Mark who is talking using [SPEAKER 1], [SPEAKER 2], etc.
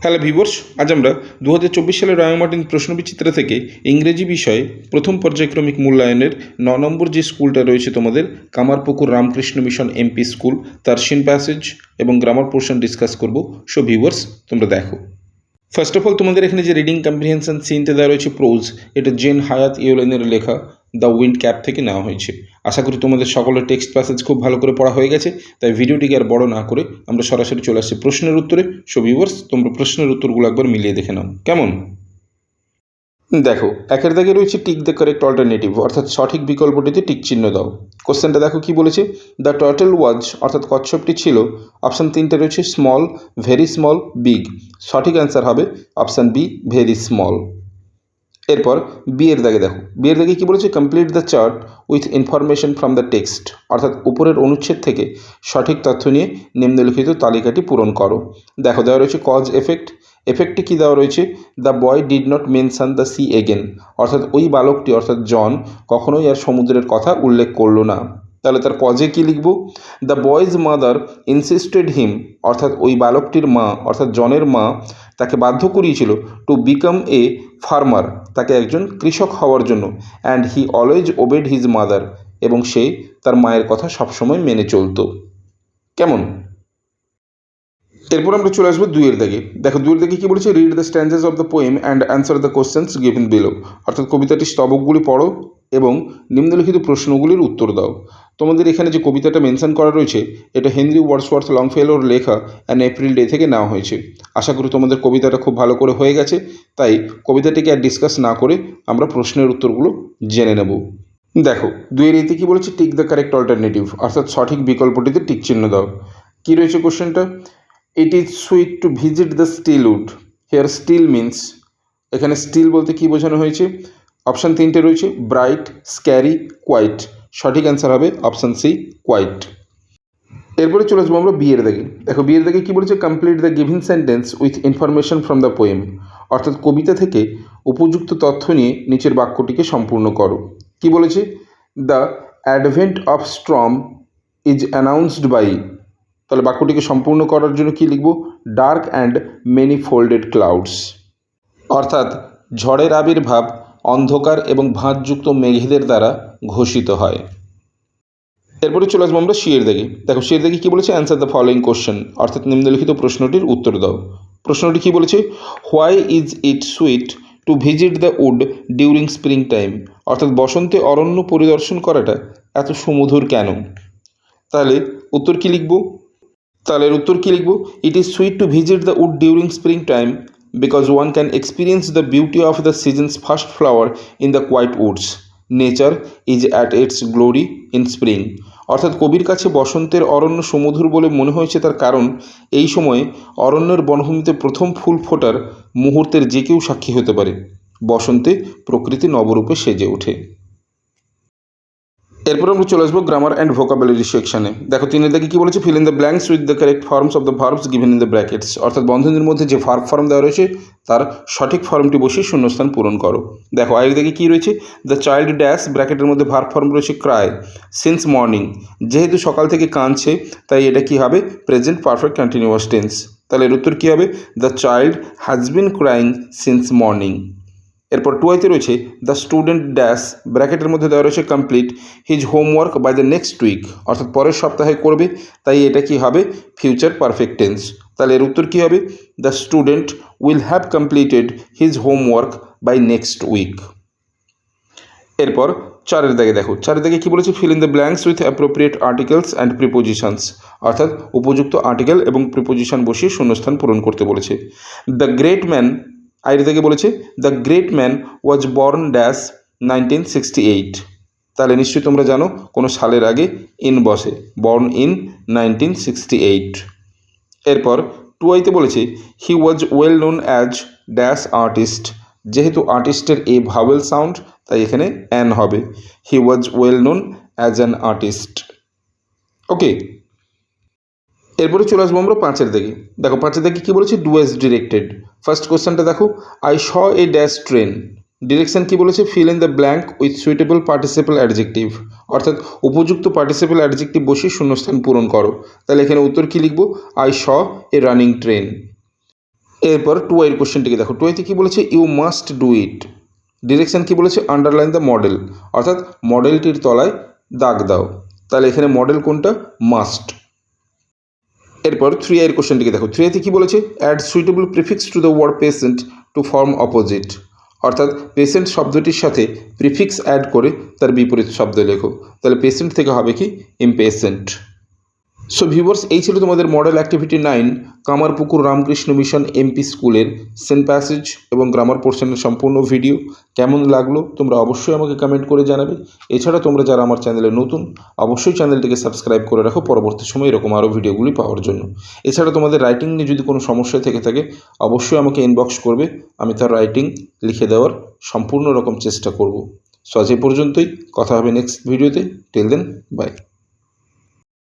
[SPEAKER 1] Hello ভিভোর্স আজ আমরা দু হাজার চব্বিশ সালের রায় মার্টিন প্রশ্নবিচিত্র থেকে ইংরেজি বিষয়ে প্রথম পর্যায়ক্রমিক মূল্যায়নের ন নম্বর যে স্কুলটা রয়েছে তোমাদের, Kamarpukur Ramakrishna Mission MP school, তার সিন প্যাসেজ এবং গ্রামার পোর্শন ডিসকাস করব। সো ভিউয়ার্স, তোমরা দেখো। ফার্স্ট অফ অল তোমাদের এখানে যে রিডিং কম্প্রিহেনশন সিনতে দেওয়া রয়েছে প্রোজ এটা জেন হায়াত ইউলেনের লেখা। দ্য উইন্ড ক্যাপ থেকে নেওয়া হয়েছে। আশা করি তোমাদের সকলের টেক্সট প্যাসেজ খুব ভালো করে পড়া হয়ে গেছে। তাই ভিডিওটিকে আর বড় না করে আমরা সরাসরি চলে আসছি প্রশ্নের উত্তরে। সো ভিউয়ার্স তোমরা প্রশ্নের উত্তরগুলো একবার মিলিয়ে দেখে নাও। কেমন? দেখো, একের দাগে রয়েছে টিক দ্য কারেক্ট অল্টারনেটিভ অর্থাৎ সঠিক বিকল্পটিতে টিক চিহ্ন দাও। কোশ্চেনটা দেখো কি বলেছে? দ্য টার্টেল ওয়াজ অর্থাৎ কচ্ছপটি ছিল অপশান তিনটে রয়েছে স্মল ভেরি স্মল বিগ সঠিক অ্যান্সার হবে অপশান বি ভেরি স্মল এরপর বি এর দাগে দেখো। বি এর দাগে কী বলেছে? Complete the chart with information from the text অর্থাৎ উপরের অনুচ্ছেদ থেকে সঠিক তথ্য নিয়ে নিম্নলিখিত তালিকাটি পূরণ করো। দেখো, দেওয়া রয়েছে কজ এফেক্ট এফেক্টে কী দেওয়া রয়েছে? The boy did not mention the sea again অর্থাৎ ওই বালকটি, অর্থাৎ জন, কখনোই আর সমুদ্রের কথা উল্লেখ করল না। তাহলে তার কজে কী লিখব? The boy's mother insisted him অর্থাৎ ওই বালকটির মা, অর্থাৎ জনের মা, তাকে বাধ্য করিয়েছিল টু বিকাম এ ফার্মার, তাকে একজন কৃষক হওয়ার জন্য। And he always obeyed his mother এবং সে তার মায়ের কথা সবসময় মেনে চলত। কেমন? এরপর আমরা চলে আসব দুইয়ের দাগে দেখো, দুইয়ের দাগে কি বলেছে? Read the stanzas of the poem and answer the questions given below অর্থাৎ কবিতাটির স্তবকগুলি পড়ো এবং নিম্নলিখিত প্রশ্নগুলির উত্তর দাও। তোমাদের এখানে যে কবিতাটা মেনশন করা রয়েছে, এটা হেনরি ওয়ার্ডসওয়ার্থ লংফেলোর লেখা অ্যান্ড এপ্রিল ডে থেকে নেওয়া হয়েছে। আশা করি তোমাদের কবিতাটা খুব ভালো করে হয়ে গেছে। তাই কবিতাটিকে আর ডিসকাস না করে আমরা প্রশ্নের উত্তরগুলো জেনে নেব। দেখো, দুইয়ের এতে কী বলেছে? টিক দ্য কারেক্ট অল্টারনেটিভ অর্থাৎ সঠিক বিকল্পটিতে টিক চিহ্ন দাও। কী রয়েছে কোশ্চেনটা it is sweet to visit the still wood here still means এখানে স্টিল বলতে কী বোঝানো হয়েছে? অপশান তিনটে রয়েছে ব্রাইট স্ক্যারি কোয়াইট সঠিক অ্যান্সার হবে অপশান সি কোয়াইট এরপরে চলে আসব আমরা বিয়ের দাগে দেখো, বিয়ের দাগে কী বলেছে? Complete the giving sentence with information from the poem অর্থাৎ কবিতা থেকে উপযুক্ত তথ্য নিয়ে নিচের বাক্যটিকে সম্পূর্ণ করো। কি বলেছে? The advent of storm is announced by তাহলে বাক্যটিকে সম্পূর্ণ করার জন্য কি লিখব? Dark and many folded clouds অর্থাৎ ঝড়ের আবির্ভাব অন্ধকার এবং ভাঁজযুক্ত মেঘেদের দ্বারা ঘোষিত হয়। এরপরে চলে আসব আমরা শিয়ের দেখি দেখো, শিয়ের দেখি কী বলেছে? অ্যান্সার দ্য ফলোয়িং কোশ্চেন অর্থাৎ নিম্নলিখিত প্রশ্নটির উত্তর দাও। প্রশ্নটি কী বলেছে? Why is it sweet to visit the wood during spring time অর্থাৎ বসন্তে অরণ্য পরিদর্শন করাটা এত সুমধুর কেন? তাহলে উত্তর কী লিখব? তাহলে এর উত্তর কী লিখব? It is sweet to visit the wood during spring time because one can experience the beauty of the seasons first flower in the quiet woods nature is at its glory in spring অর্থাৎ কবির কাছে বসন্তের অরণ্য সমুধুর বলে মনে হয়েছে তার কারণ, এই সময়ে অরণ্যের বনভূমিতে প্রথম ফুল ফোটার মুহূর্তের যে কেউ সাক্ষী হতে পারে। বসন্তে প্রকৃতি নবরূপে সেজে ওঠে। এরপর আমরা চলে আসব গ্রামার অ্যান্ড ভোকাবুলারি সেকশনে দেখো তিনের দিকে কী বলেছে? Fill in the blanks with the correct forms of the verbs given in the brackets অর্থাৎ বন্ধনীর মধ্যে যে ভার্ব ফর্ম দেওয়া রয়েছে, তার সঠিক ফর্মটি বসিয়ে শূন্যস্থান পূরণ করো। দেখো আয়ের দিকে কী রয়েছে? দ্য চাইল্ড ড্যাশ ব্র্যাকেটের মধ্যে ভার্ব ফর্ম রয়েছে ক্রাই সিন্স মর্নিং যেহেতু সকাল থেকে কাঁদছে, তাই এটা কি হবে? প্রেজেন্ট পারফেক্ট কন্টিনিউয়াস টেন্স তাহলে এর উত্তর কী হবে? The child has been crying since morning এরপর টুয়াইতে রয়েছে দ্য স্টুডেন্ট ড্যাশ ব্র্যাকেটের মধ্যে দেওয়া রয়েছে complete his homework by the next week অর্থাৎ পরের সপ্তাহে করবে, তাই এটা কি হবে? ফিউচার পারফেক্ট টেন্স তাহলে এর উত্তর কী হবে? The student will have completed his homework by next week এরপর চারের দাগে দেখো, চারের দাগে কী বলেছে? Fill in the blanks with appropriate articles and prepositions অর্থাৎ উপযুক্ত আর্টিকেল এবং প্রিপোজিশন বসিয়ে শূন্যস্থান পূরণ করতে বলেছে। দ্য গ্রেট ম্যান আইডি থেকে বলেছে the great man was born dash nineteen sixty eight তাহলে নিশ্চয়ই তোমরা জানো, কোনো সালের আগে ইন বসে born in nineteen sixty eight এরপর টুয়াইতে বলেছে he was well known as dash artist যেহেতু আর্টিস্টের এ ভাওয়েল সাউন্ড তাই এখানে অ্যান হবে। He was well known as an artist okay এরপরে চলে আসব আমরা পাঁচের দিকে। দেখো, পাঁচের দিকে কী বলেছে? ডু এস ডিরেক্টেড ফার্স্ট কোশ্চেনটা দেখো I saw a dash train direction কী বলেছে? Fill in the blank with suitable participle adjective অর্থাৎ উপযুক্ত পার্টিসিপাল অ্যাডজেক্টিভ বসিয়ে শূন্যস্থান পূরণ করো। তাহলে এখানে উত্তর কী লিখব? I saw a running train এরপর টু আইয়ের কোশ্চেনটিকে দেখো। টু আইতে কী বলেছে? You must do it direction কী বলেছে? আন্ডারলাইন দ্য মডেল অর্থাৎ মডেলটির তলায় দাগ দাও। তাহলে এখানে মডেল কোনটা? মাস্ট এরপর থ্রি আইয়ের কোশ্চেনটিকে দেখো। থ্রি আইতে কী বলেছে? Add suitable prefix to the word patient to form opposite অর্থাৎ পেশেন্ট শব্দটির সাথে প্রিফিক্স অ্যাড করে তার বিপরীত শব্দ লেখো। তাহলে পেশেন্ট থেকে হবে কি? ইমপেশেন্ট সো ভিউয়ার্স এই ছিল তোমাদের model activity nine Kamarpukur Ramakrishna mission MP স্কুলের সেন্ট প্যাসেজ এবং গ্রামার পোর্শনের সম্পূর্ণ ভিডিও কেমন লাগল তোমরা অবশ্যই আমাকে কমেন্ট করে জানাবে। এছাড়া তোমরা যারা আমার চ্যানেলে নতুন, অবশ্যই চ্যানেলটিকে সাবস্ক্রাইব করে রাখো। পরবর্তী সময় এরকম আরও ভিডিওগুলি পাওয়ার জন্য। এছাড়া তোমাদের রাইটিং নিয়ে যদি কোনো সমস্যা থেকে থাকে, অবশ্যই আমাকে ইনবক্স করবে। আমি তার রাইটিং লিখে দেওয়ার সম্পূর্ণ রকম চেষ্টা করব। সো আজ এ পর্যন্তই। কথা হবে নেক্সট ভিডিওতে টেল দেন বাই